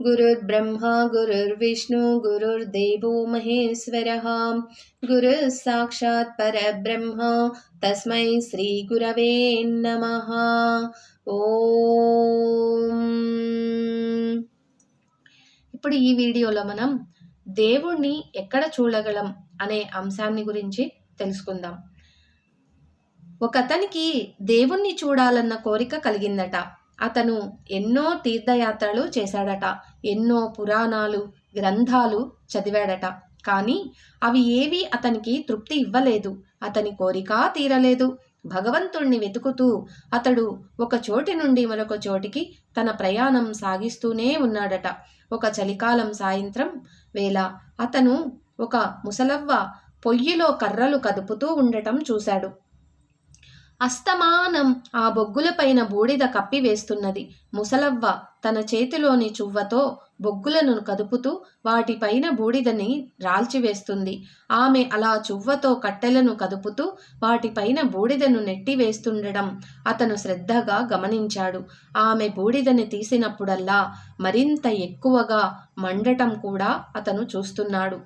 गुरुर्ब्रह्मा गुरुर्विष्णु गुरुर्देवो महेश्वरः गुरुः साक्षात् परब्रह्म तस्मै श्रीगुरवे नमः ఓం ఇప్పుడు ఈ వీడియోలో మనం దేవుణ్ణి ఎక్కడ చూడగలం అనే అంశాన్ని గురించి తెలుసుకుందాం ఒకతనికి దేవుణ్ణి చూడాలన్న కోరిక కలిగిందట. అతను ఎన్నో తీర్థయాత్రలు చేశాడట. ఎన్నో పురాణాలు గ్రంథాలు చదివాడట. కానీ అవి ఏవి అతనికి తృప్తి ఇవ్వలేదు. అతని కోరిక తీరలేదు. భగవంతుణ్ణి వెతుకుతూ అతడు ఒక చోటి నుండి మరొక చోటికి తన ప్రయాణం సాగిస్తూనే ఉన్నాడట. ఒక చలికాలం సాయంత్రం వేళ అతను ఒక ముసలవ్వ పొయ్యిలో కర్రలు కదుపుతూ ఉండటం చూశాడు. అస్తమానం ఆ బొగ్గులపైన బూడిద కప్పివేస్తున్నది ముసలవ్వ తన చేతిలోని చువ్వతో బొగ్గులను కదుపుతూ వాటిపైన బూడిదని రాల్చివేస్తుంది. ఆమె అలా చువ్వతో కట్టెలను కదుపుతూ వాటిపైన బూడిదను నెట్టివేస్తుండడం అతను శ్రద్ధగా గమనించాడు. ఆమె బూడిదని తీసినప్పుడల్లా మరింత ఎక్కువగా మండటం కూడా అతను చూస్తున్నాడు.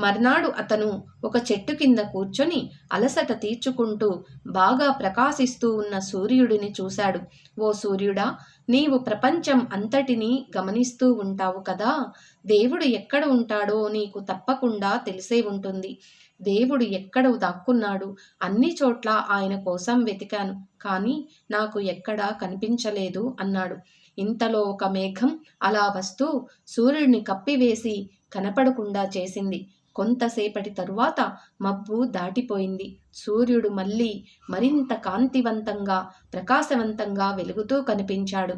మర్నాడు అతను ఒక చెట్టు కింద కూర్చొని అలసట తీర్చుకుంటూ బాగా ప్రకాశిస్తూ ఉన్న సూర్యుడిని చూశాడు. ఓ సూర్యుడా నీవు ప్రపంచం అంతటినీ గమనిస్తూ ఉంటావు కదా. దేవుడు ఎక్కడ ఉంటాడో నీకు తప్పకుండా తెలిసే ఉంటుంది. దేవుడు ఎక్కడ దాక్కున్నాడు అన్ని చోట్ల ఆయన కోసం వెతికాను. కానీ నాకు ఎక్కడా కనిపించలేదు అన్నాడు. ఇంతలో ఒక మేఘం అలా వస్తూ సూర్యుడిని కప్పివేసి కనపడకుండా చేసింది. కొంతసేపటి తరువాత మబ్బు దాటిపోయింది. సూర్యుడు మళ్ళీ మరింత కాంతివంతంగా ప్రకాశవంతంగా వెలుగుతూ కనిపించాడు.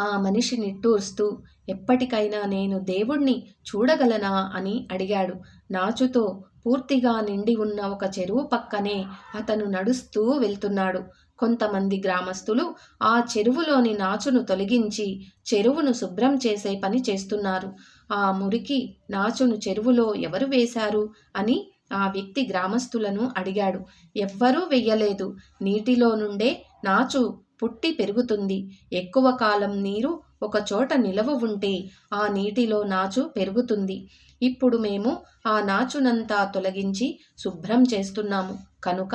ఆ మనిషి నిట్టూర్స్తూ ఎప్పటికైనా నేను దేవుణ్ణి చూడగలనా? అని అడిగాడు. నాచుతో పూర్తిగా నిండి ఉన్న ఒక చెరువు పక్కనే అతను నడుస్తూ వెళ్తున్నాడు. కొంతమంది గ్రామస్తులు ఆ చెరువులోని నాచును తొలగించి చెరువును శుభ్రం చేసే పని చేస్తున్నారు. ఆ మురికి నాచును చెరువులో ఎవరు వేశారు అని ఆ వ్యక్తి గ్రామస్తులను అడిగాడు. ఎవ్వరూ వెయ్యలేదు. నీటిలో నుండే నాచు పుట్టి పెరుగుతుంది. ఎక్కువ కాలం నీరు ఒక చోట నిలవ ఉంటే ఆ నీటిలో నాచు పెరుగుతుంది. ఇప్పుడు మేము ఆ నాచునంతా తొలగించి శుభ్రం చేస్తున్నాము. కనుక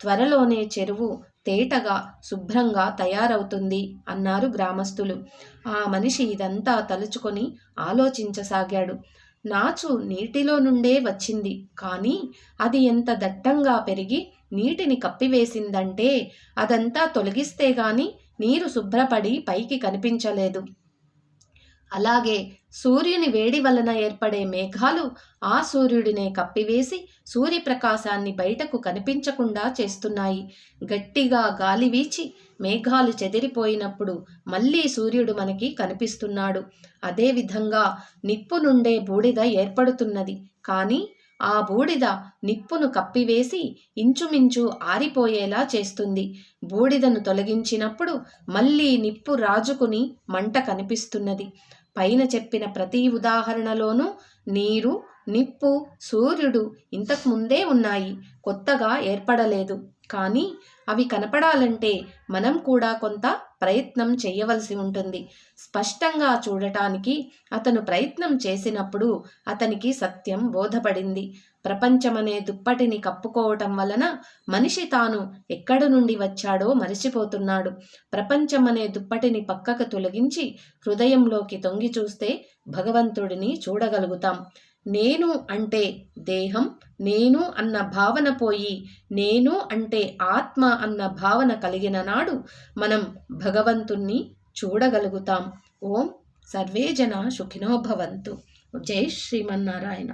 త్వరలోనే చెరువు తేటగా శుభ్రంగా తయారవుతుంది అన్నారు గ్రామస్తులు ఆ మనిషి ఇదంతా తలుచుకొని ఆలోచించసాగాడు. నాచు నీటిలో నుండే వచ్చింది. కానీ అది ఎంత దట్టంగా పెరిగి నీటిని కప్పివేసిందంటే అదంతా తొలగిస్తే గాని నీరు శుభ్రపడి పైకి కనిపించలేదు. అలాగే సూర్యుని వేడి వలన ఏర్పడే మేఘాలు ఆ సూర్యుడినే కప్పివేసి సూర్యప్రకాశాన్ని బయటకు కనిపించకుండా చేస్తున్నాయి. గట్టిగా గాలి వీచి మేఘాలు చెదిరిపోయినప్పుడు మళ్ళీ సూర్యుడు మనకి కనిపిస్తున్నాడు. అదేవిధంగా నిప్పు నుండే బూడిద ఏర్పడుతున్నది. కానీ ఆ బూడిద నిప్పును కప్పివేసి ఇంచుమించు ఆరిపోయేలా చేస్తుంది. బూడిదను తొలగించినప్పుడు మళ్ళీ నిప్పు రాజుకుని మంట కనిపిస్తున్నది. పైన చెప్పిన ప్రతి ఉదాహరణలోనూ నీరు నిప్పు సూర్యుడు ఇంతకు ముందే ఉన్నాయి. కొత్తగా ఏర్పడలేదు. కానీ అవి కనపడాలంటే మనం కూడా కొంత ప్రయత్నం చేయవలసి ఉంటుంది. స్పష్టంగా చూడటానికి అతను ప్రయత్నం చేసినప్పుడు అతనికి సత్యం బోధపడింది. ప్రపంచమనే దుప్పటిని కప్పుకోవటం వలన మనిషి తాను ఎక్కడి నుండి వచ్చాడో మరిచిపోతున్నాడు. ప్రపంచమనే దుప్పటిని పక్కకు తొలగించి హృదయంలోకి తొంగి చూస్తే భగవంతుడిని చూడగలుగుతాం. నేను అంటే దేహం నేను అన్న భావన పోయి నేను అంటే ఆత్మ అన్న భావన కలిగిన నాడు మనం భగవంతుణ్ణి చూడగలుగుతాం. ఓం సర్వే జన సుఖినో భవంతు. జై శ్రీమన్నారాయణ.